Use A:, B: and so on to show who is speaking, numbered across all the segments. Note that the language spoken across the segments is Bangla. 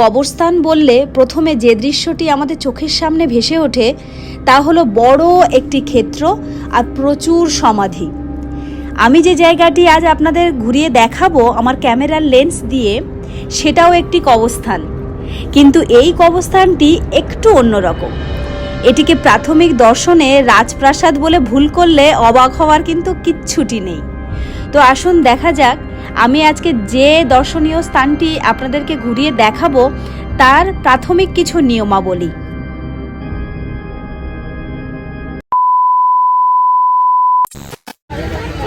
A: কবরস্থান বললে প্রথমে যে দৃশ্যটি আমাদের চোখের সামনে ভেসে ওঠে, তা হলো বড় একটি ক্ষেত্র আর প্রচুর সমাধি। আমি যে জায়গাটি আজ আপনাদের ঘুরিয়ে দেখাবো আমার ক্যামেরার লেন্স দিয়ে, সেটাও একটি কবরস্থান। কিন্তু এই কবরস্থানটি একটু অন্যরকম। এটিকে প্রাথমিক দর্শনে রাজপ্রাসাদ বলে ভুল করলে অবাক হওয়ার কিন্তু কিচ্ছুটি নেই। তো আসুন দেখা যাক আমি আজকে যে দর্শনীয় স্থানটি আপনাদেরকে ঘুরিয়ে দেখাবো, তার প্রাথমিক কিছু নিয়মাবলী।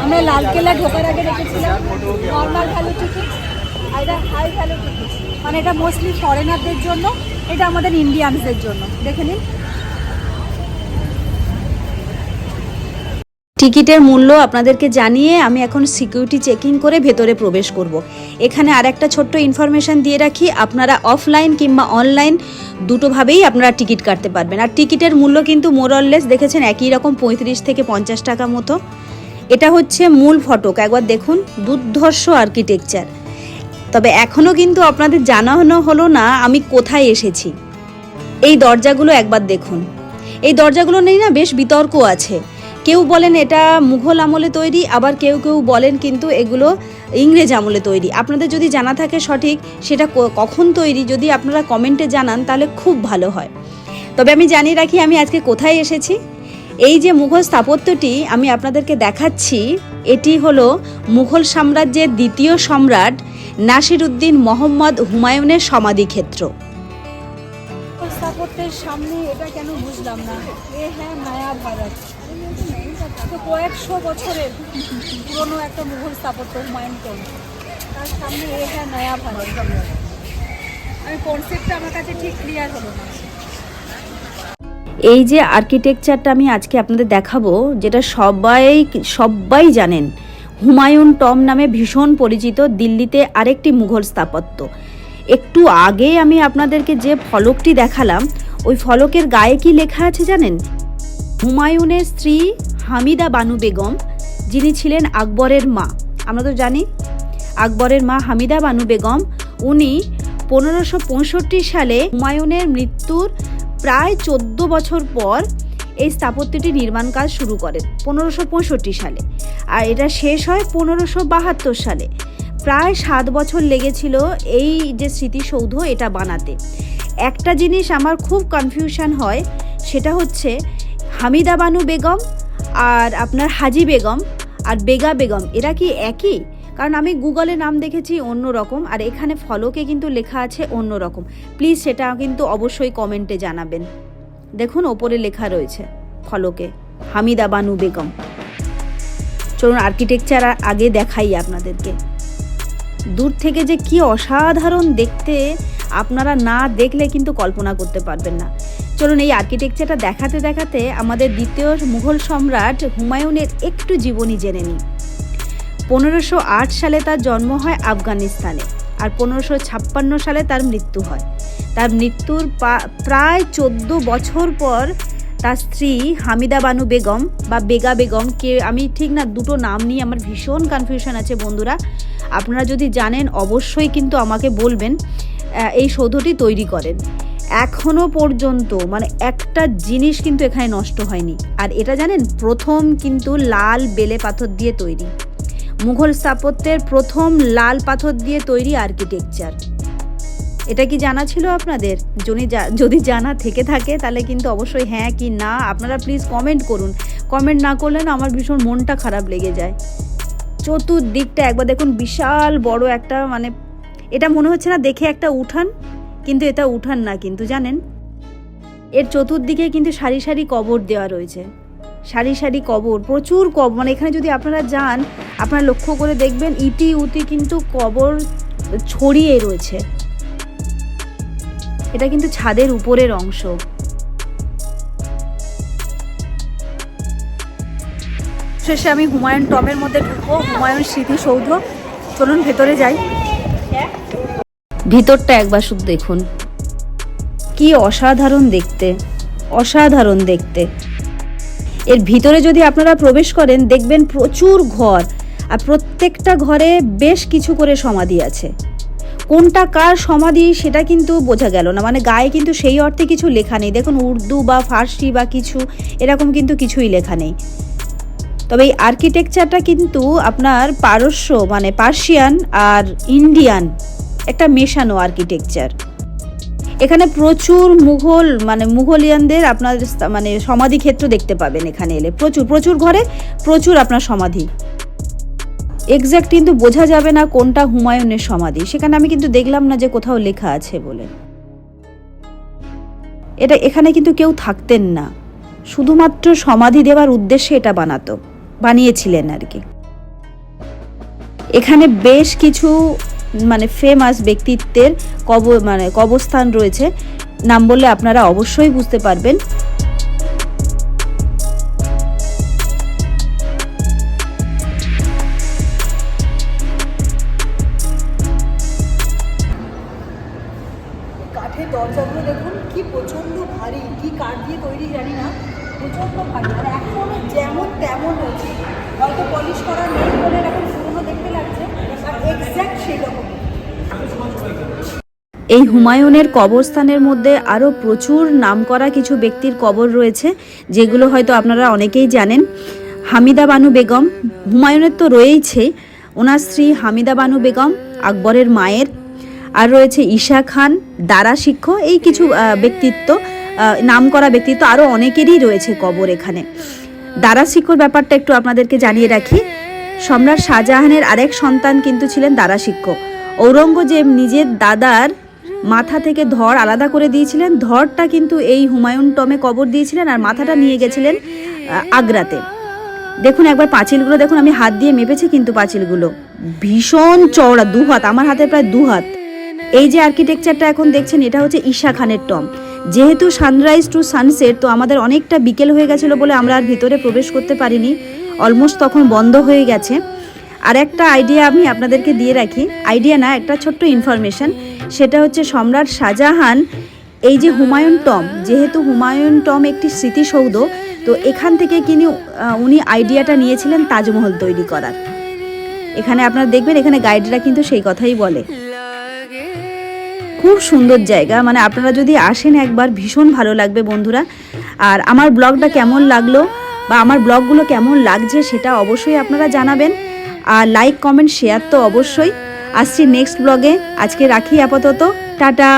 A: আমরা লালকেল্লা ঢোকার আগে নর্মাল ভ্যালু টিকিট আর এটা হাই ভ্যালু টিকিট মানে এটা মোস্টলি ফরেনারদের জন্য, এটা আমাদের ইন্ডিয়ানসদের জন্য। দেখে নিন। টিকিটের মূল্য আপনাদেরকে জানিয়ে আমি এখন সিকিউরিটি চেকিং করে ভেতরে প্রবেশ করব। এখানে আর একটা ছোট্ট ইনফরমেশন দিয়ে রাখি, আপনারা অফলাইন কিংবা অনলাইন দুটোভাবেই আপনারা টিকিট কাটতে পারবেন। আর টিকিটের মূল্য কিন্তু মোরললেস দেখেছেন একই রকম পঁয়ত্রিশ থেকে পঞ্চাশ টাকা মতো। এটা হচ্ছে মূল ফটক, একবার দেখুন, দুর্ধর্ষ আর্কিটেকচার তবে এখনও কিন্তু আপনাদের জানানো হলো না আমি কোথায় এসেছি। এই দরজাগুলো একবার দেখুন। এই দরজাগুলো নেই না বেশ বিতর্ক আছে। কেউ বলেন এটা মুঘল আমলে তৈরি, আবার কেউ কেউ বলেন কিন্তু এগুলো ইংরেজ আমলে তৈরি। আপনাদের যদি জানা থাকে সঠিক, সেটা কখন তৈরি যদি আপনারা কমেন্টে জানান, তাহলে খুব ভালো হয়। তবে আমি জানিয়ে রাখি, আমি আজকে কোথায় এসেছি? এই যে মুঘল স্থাপত্যটি আমি আপনাদেরকে দেখাচ্ছি, এটি হলো মুঘল সাম্রাজ্যের দ্বিতীয় সম্রাট নাসিরুদ্দিন মোহাম্মদ হুমায়ুনের সমাধিক্ষেত্র। স্থাপত্যের সামনে এটা কেন বুঝলাম না? এ হ্যাঁ মায়া ভারত। তো কয়েকশো বছরের পুরনো একটা মুঘল স্থাপত্য হুমায়ুন তার সামনে হ্যাঁ নয়া ভারত। আমি কনসেপ্টটা আমার কাছে ঠিক ক্লিয়ার হলো না। এই যে আর্কিটেকচারটা আমি আজকে আপনাদের দেখাবো, যেটা সবাই সবাই জানেন, হুমায়ুন টম নামে ভীষণ পরিচিত দিল্লিতে আরেকটি মুঘল স্থাপত্য। একটু আগে আমি আপনাদেরকে যে ফলকটি দেখালাম, ওই ফলকের গায়ে কি লেখা আছে জানেন? হুমায়ুনের স্ত্রী হামিদা বানু বেগম, যিনি ছিলেন আকবরের মা। আমরা তো জানি আকবরের মা হামিদা বানু বেগম। উনি পনেরোশো পঁয়ষট্টি সালে হুমায়ুনের মৃত্যুর প্রায় চোদ্দ বছর পর এই স্থাপত্যটি নির্মাণ কাজ শুরু করেন, পনেরোশো পঁয়ষট্টি সালে। আর এটা শেষ হয় পনেরোশো বাহাত্তর সালে। প্রায় সাত বছর লেগেছিল এই যে স্মৃতিসৌধ এটা বানাতে। একটা জিনিস আমার খুব কনফিউশন হয়, সেটা হচ্ছে হামিদা বানু বেগম আর আপনার হাজি বেগম আর বেগা বেগম, এরা কি একই? কারণ আমি গুগলে নাম দেখেছি অন্য রকম আর এখানে ফলকে কিন্তু লেখা আছে অন্য রকম। প্লিজ সেটা কিন্তু অবশ্যই কমেন্টে জানাবেন। দেখুন, ওপরে লেখা রয়েছে ফলকে, হামিদা বানু বেগম। চলুন আর্কিটেকচার আগে দেখাই আপনাদেরকে। দূর থেকে যে কি অসাধারণ দেখতে আপনারা না দেখলে কিন্তু কল্পনা করতে পারবেন না। চলুন এই আর্কিটেকচারটা দেখাতে দেখাতে আমাদের দ্বিতীয় মুঘল সম্রাট হুমায়ুনের একটু জীবনী জেনে নিই। পনেরোশো সালে তার জন্ম হয় আফগানিস্তানে আর পনেরোশো ছাপ্পান্ন সালে তার মৃত্যু হয়। তার মৃত্যুর প্রায় চোদ্দ বছর পর তার স্ত্রী হামিদা বানু বেগম বা বেগা বেগম, কে আমি ঠিক না, দুটো নাম নিয়ে আমার ভীষণ কনফিউশন আছে বন্ধুরা। আপনারা যদি জানেন, অবশ্যই কিন্তু আমাকে বলবেন এই সৌধটি তৈরি করেন। এখনও পর্যন্ত মানে একটা জিনিস কিন্তু এখানে নষ্ট হয়নি। আর এটা জানেন, প্রথম কিন্তু লাল বেলে পাথর দিয়ে তৈরি। মুঘল স্থাপত্যের প্রথম লাল পাথর দিয়ে তৈরি আর্কিটেকচার এটা কি জানা ছিল আপনাদের? যদি যদি জানা থেকে থাকে, তাহলে কিন্তু অবশ্যই হ্যাঁ কি না, আপনারা প্লিজ কমেন্ট করুন। কমেন্ট না করলে না আমার ভীষণ মনটা খারাপ লেগে যায়। চতুর্দিকটা একবার দেখুন, বিশাল বড় একটা মানে এটা মনে হচ্ছে না দেখে একটা উঠান? কিন্তু এটা উঠান না কিন্তু, জানেন? এর চতুর্দিকে কিন্তু সারি সারি কবর দেওয়া রয়েছে। সারি সারি কবর, প্রচুর কবর। মানে এখানে যদি আপনারা যান, আপনারা লক্ষ্য করে দেখবেন ইটি উতি কিন্তু কবর ছড়িয়ে রয়েছে। এটা কিন্তু ছাদের উপরের অংশ। শেষে আমি হুমায়ুন টমের মধ্যে ঢুকবো। হুমায়ুন স্মৃতিসৌধ। চলুন ভেতরে যাই। ভিতরটা একবার শুধু দেখুন। কি অসাধারণ দেখতে অসাধারণ দেখতে। এর ভিতরে যদি আপনারা প্রবেশ করেন, দেখবেন প্রচুর ঘর, আর প্রত্যেকটা ঘরে বেশ কিছু করে সমাধি আছে। কোনটা কার সমাধি সেটা কিন্তু বোঝা গেল না। মানে গায়ে কিন্তু সেই অর্থে কিছু লেখা নেই। দেখুন, উর্দু বা ফার্সি বা কিছু, এরকম কিন্তু কিছুই লেখা নেই। তবে এই আর্কিটেকচারটা কিন্তু আপনার পারস্য মানে পার্সিয়ান আর ইন্ডিয়ান একটা মেশানো আর্কিটেকচার এখানে প্রচুর মুঘল মানে মুঘলিয়ানদের আপনার মানে সমাধি ক্ষেত্র দেখতে পাবেন এখানে এলে। প্রচুর প্রচুর ঘরে প্রচুর আপনার সমাধি। এক্স্যাক্ট কিন্তু বোঝা যাবে না কোনটা হুমায়ুনের সমাধি। সেখানে আমি কিন্তু দেখলাম না যে কোথাও লেখা আছে বলে। এটা, এখানে কিন্তু কেউ থাকতেন না। শুধুমাত্র সমাধি দেওয়ার উদ্দেশ্যে এটা বানাতো, বানিয়েছিলেন আর কি। এখানে বেশ কিছু মানে ফেমাস ব্যক্তিত্বের কব মানে কবস্থান রয়েছে। নাম বললে আপনারা অবশ্যই বুঝতে পারবেন। এই হুমায়ুনের কবরস্থানের মধ্যে আরও প্রচুর নামকরা কিছু ব্যক্তির কবর রয়েছে, যেগুলো হয়তো আপনারা অনেকেই জানেন। হামিদা বানু বেগম, হুমায়ুনের তো রয়েইছে, ওনার স্ত্রী হামিদা বানু বেগম, আকবরের মায়ের, আর রয়েছে ঈশা খান, দারা শিক্ষ, এই কিছু ব্যক্তিত্ব নাম করা ব্যক্তিত্ব আরও অনেকেরই রয়েছে কবর এখানে। দারা শিক্ষর ব্যাপারটা একটু আপনাদেরকে জানিয়ে রাখি। সম্রাট শাহজাহানের আরেক সন্তান কিন্তু ছিলেন দারা শিক্ষ। ঔরঙ্গজেব নিজের দাদার মাথা থেকে ধর আলাদা করে দিয়েছিলেন। ধরটা কিন্তু এই হুমায়ুন টমে কবর দিয়েছিলেন আর মাথাটা নিয়ে গেছিলেন আগ্রাতে। দেখুন একবার পাঁচিলগুলো, দেখুন আমি হাত দিয়ে মেপেছি কিন্তু পাঁচিলগুলো। ভীষণ চওড়া, দু হাত, আমার হাতে প্রায় দু হাত। এই যে আর্কিটেকচারটা এখন দেখছেন, এটা হচ্ছে ঈশা খানের টম। যেহেতু সানরাইজ টু সানসেট তো আমাদের অনেকটা বিকেল হয়ে গেছিল বলে আমরা আর ভিতরে প্রবেশ করতে পারিনি। অলমোস্ট তখন বন্ধ হয়ে গেছে। আর একটা আইডিয়া আমি আপনাদেরকে দিয়ে রাখি। আইডিয়া না, একটা ছোট্ট ইনফরমেশন সেটা হচ্ছে সম্রাট শাহজাহান, এই যে হুমায়ুন টম। যেহেতু হুমায়ুন টম একটি স্মৃতিসৌধ, তো এখান থেকে কিনি উনি আইডিয়াটা নিয়েছিলেন তাজমহল তৈরি করার। এখানে আপনারা দেখবেন, এখানে গাইডরা কিন্তু সেই কথাই বলে। খুব সুন্দর জায়গা। মানে আপনারা যদি আসেন একবার, ভীষণ ভালো লাগবে বন্ধুরা। আর আমার ব্লগটা কেমন লাগল বা আমার ব্লগগুলো কেমন লাগছে, সেটা অবশ্যই আপনারা জানাবেন। আর লাইক, কমেন্ট, শেয়ার তো অবশ্যই। আসছি নেক্সট ব্লগে আজকে রাখি আপাতত। টাটা।